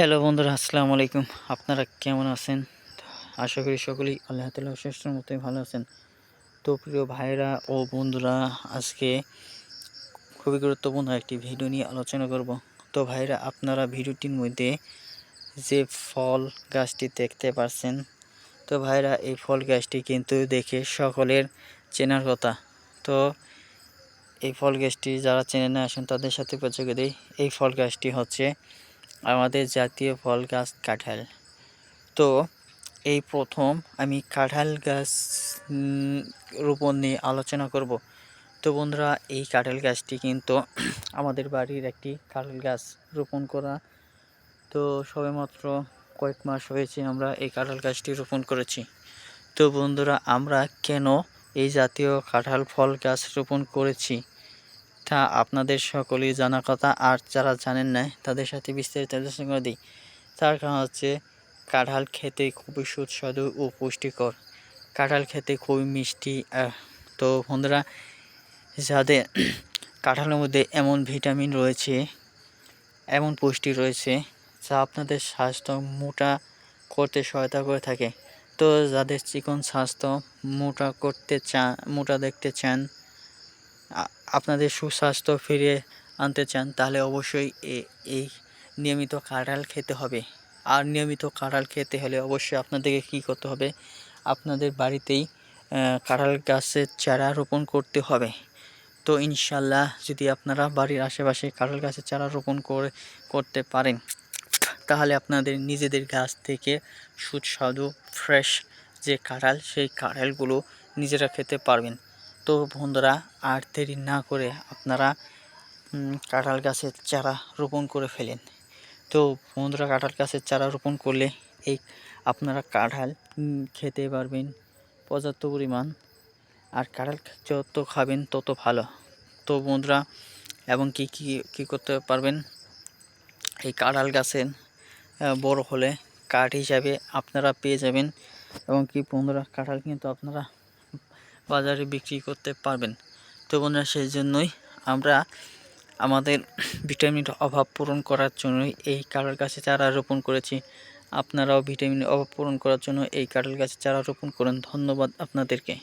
Hello বন্ধুরা, আসসালামু আলাইকুম। আপনারা কেমন আছেন? আশা করি সকলেই আল্লাহ তালা অশেষের মতোই ভালো আছেন। তো প্রিয় ভাইরা ও বন্ধুরা, আজকে খুবই গুরুত্বপূর্ণ একটি ভিডিও নিয়ে আলোচনা করব। তো ভাইরা আপনারা ভিডিওটির মধ্যে যে ফল গাছটি দেখতে পারছেন, তো ভাইরা এই ফল গাছটি কিন্তু দেখে সকলের চেনার কথা। তো এই ফল গাছটি যারা চেনে না আসেন, তাদের সাথে পরিচয় দিই এই ফল গাছটি হচ্ছে আমাদের জাতীয় ফল গাছ কাঁঠাল। তো এই প্রথম আমি কাঁঠাল গাছ রোপণ নিয়ে আলোচনা করব। তো বন্ধুরা, এই কাঁঠাল গাছটি কিন্তু আমাদের বাড়ির একটি কাঁঠাল গাছ রোপণ করা। তো সবেমাত্র কয়েক মাস হয়েছে আমরা এই কাঁঠাল গাছটি রোপণ করেছি। তো বন্ধুরা, আমরা কেন এই জাতীয় কাঁঠাল ফল গাছ রোপণ করেছি? তা আপনাদের সকলেই জানা কথা, আর যারা জানেন না, তাদের সাথে বিস্তারিত আলোচনা করে দিই। তার কারণ হচ্ছে, কাঁঠাল খেতে খুবই সুস্বাদু ও পুষ্টিকর। কাঁঠাল খেতে খুবই মিষ্টি তো বন্ধুরা, যাদের কাঁঠালের মধ্যে এমন ভিটামিন রয়েছে, এমন পুষ্টি রয়েছে, যা আপনাদের স্বাস্থ্য মোটা করতে সহায়তা করে থাকে। তো যাদের চিকন স্বাস্থ্য মোটা করতে চান, মোটা দেখতে চান আপনাদের সুস্বাস্থ্য ফিরিয়ে আনতে চান, তাহলে অবশ্যই এই নিয়মিত কাঁঠাল খেতে হবে। আর নিয়মিত কাঁঠাল খেতে হলে অবশ্যই আপনাদেরকে কী করতে হবে? আপনাদের বাড়িতেই কাঁঠাল গাছের চারা রোপণ করতে হবে। তো ইনশাল্লাহ যদি আপনারা বাড়ির আশেপাশে কাঁঠাল গাছের চারা রোপণ করে, করতে পারেন, তাহলে আপনাদের নিজেদের গাছ থেকে সুস্বাদু, ফ্রেশ যে কাঁঠাল, সেই কাঁঠালগুলো নিজেরা খেতে পারবেন। তো বন্ধুরা, আর দেরি না করে আপনারা কাঁঠাল গাছের চারা রোপণ করে ফেলেন। তো বন্ধুরা, কাঁঠাল গাছের চারা রোপণ করলে এই আপনারা কাঁঠাল খেতে পারবেন পর্যাপ্ত পরিমাণ। আর কাঁঠাল যত খাবেন তত ভালো। তো বন্ধুরা, এবং কি কি, কী করতে পারবেন? এই কাঁঠাল গাছের বড় হলে কাঠ হিসাবে আপনারা পেয়ে যাবেন। এবং কি বন্ধুরা, কাঁঠাল কিন্তু আপনারা বাজারে বিক্রি করতে পারবেন। তো বন্ধুরা সেই জন্যই আমরা আমাদের ভিটামিনের অভাব পূরণ করার জন্যই এই কাঁঠাল গাছে চারা রোপণ করেছি। আপনারাও ভিটামিনের অভাব পূরণ করার জন্য এই কাঁঠাল গাছে চারা রোপণ করেন। ধন্যবাদ আপনাদেরকে।